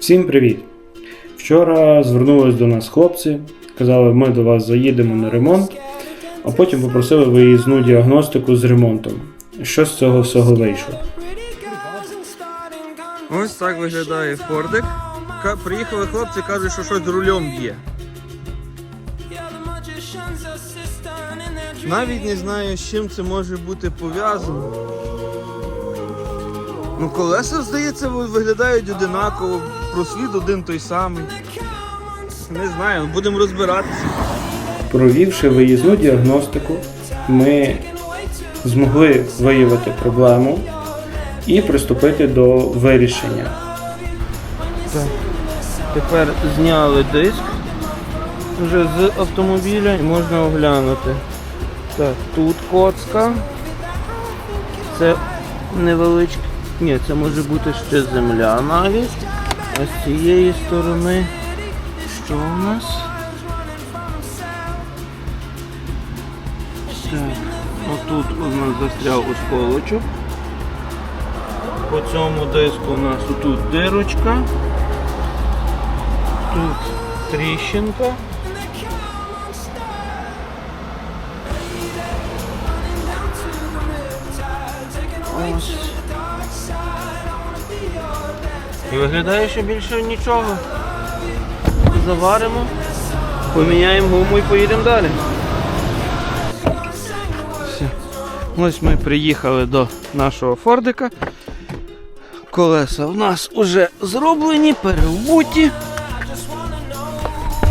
Всім привіт! Вчора звернулись до нас хлопці, казали, ми до вас заїдемо на ремонт, а потім попросили виїзну діагностику з ремонтом. Що з цього всього вийшло? Ось так виглядає Фордик. Приїхали хлопці, кажуть, що щось з рулем є. Навіть не знаю, з чим це може бути пов'язано. Ну, колеса, здається, виглядають одинаково, просвіт один той самий. Не знаю, будемо розбиратися. Провівши виїзну діагностику, ми змогли виявити проблему і приступити до вирішення. Так. Тепер зняли диск вже з автомобіля і можна оглянути. Так, тут коцка. Це невеличка. Ні, це може бути ще земля навіть. А з цієї сторони що у нас? Так, отут у нас застряв осколочок. По цьому диску у нас тут дирочка. Тут тріщинка. Ось. І виглядає, що більше нічого. Заваримо, поміняємо гуму і поїдемо далі. Все. Ось ми приїхали до нашого Фордика. Колеса в нас уже зроблені, перевуті.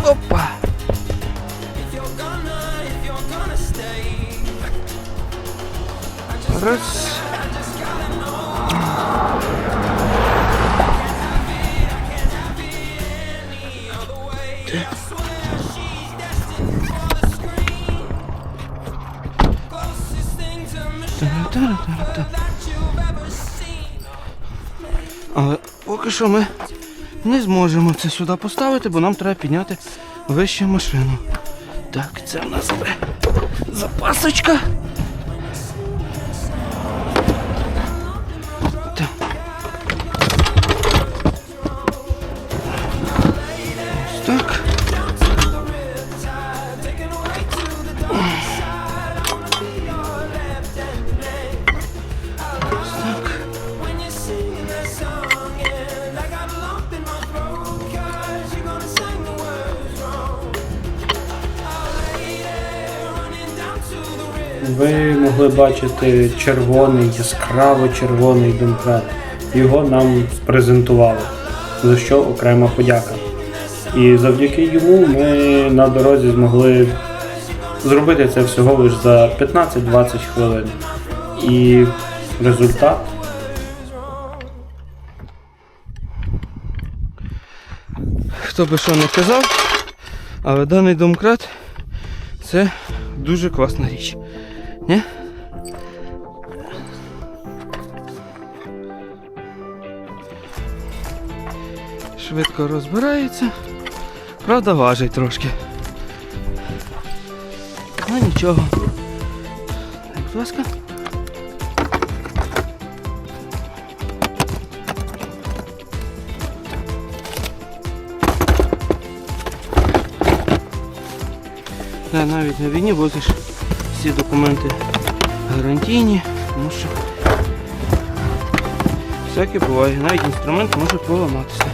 Опа. Раз. Але поки що ми не зможемо це сюди поставити, бо нам треба підняти вище машину. Так, це в нас запасочка. Ви могли бачити червоний, яскраво червоний домкрат. Його нам презентували, за що окрема подяка. І завдяки йому ми на дорозі змогли зробити це всього лише за 15-20 хвилин. І результат Хто би що не казав, але даний домкрат це дуже класна річ. Ні? Швидко розбирається. Правда, важить трошки. Ну нічого. Так, будь ласка. Да, навіть на війні возиш всі документи гарантійні, тому що всяке буває, навіть інструмент може поламатися.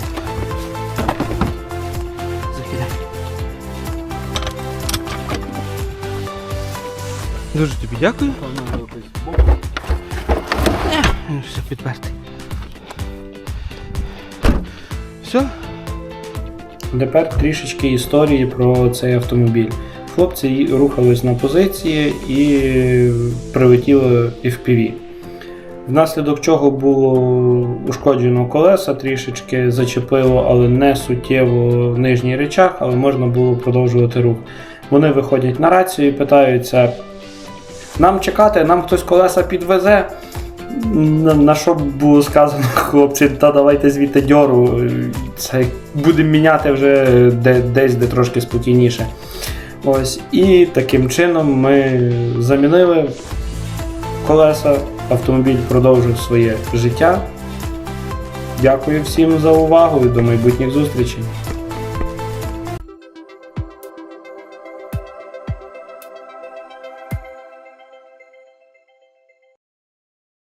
Закидай. Дуже тобі дякую. Е, все підпертий. Все, Тепер трішечки історії про цей автомобіль. Хлопці рухались на позиції і прилетіли FPV. Внаслідок чого було ушкоджено колеса, трішечки зачепило, але не суттєво в нижній речах, але можна було продовжувати рух. Вони виходять на рацію і питаються: нам чекати, нам хтось колеса підвезе. На, що було сказано, хлопці, та давайте звідти дьору. Це будемо міняти вже де, десь, де трошки спокійніше. Ось, і таким чином ми замінили колеса, автомобіль продовжив своє життя. Дякую всім за увагу і до майбутніх зустрічей.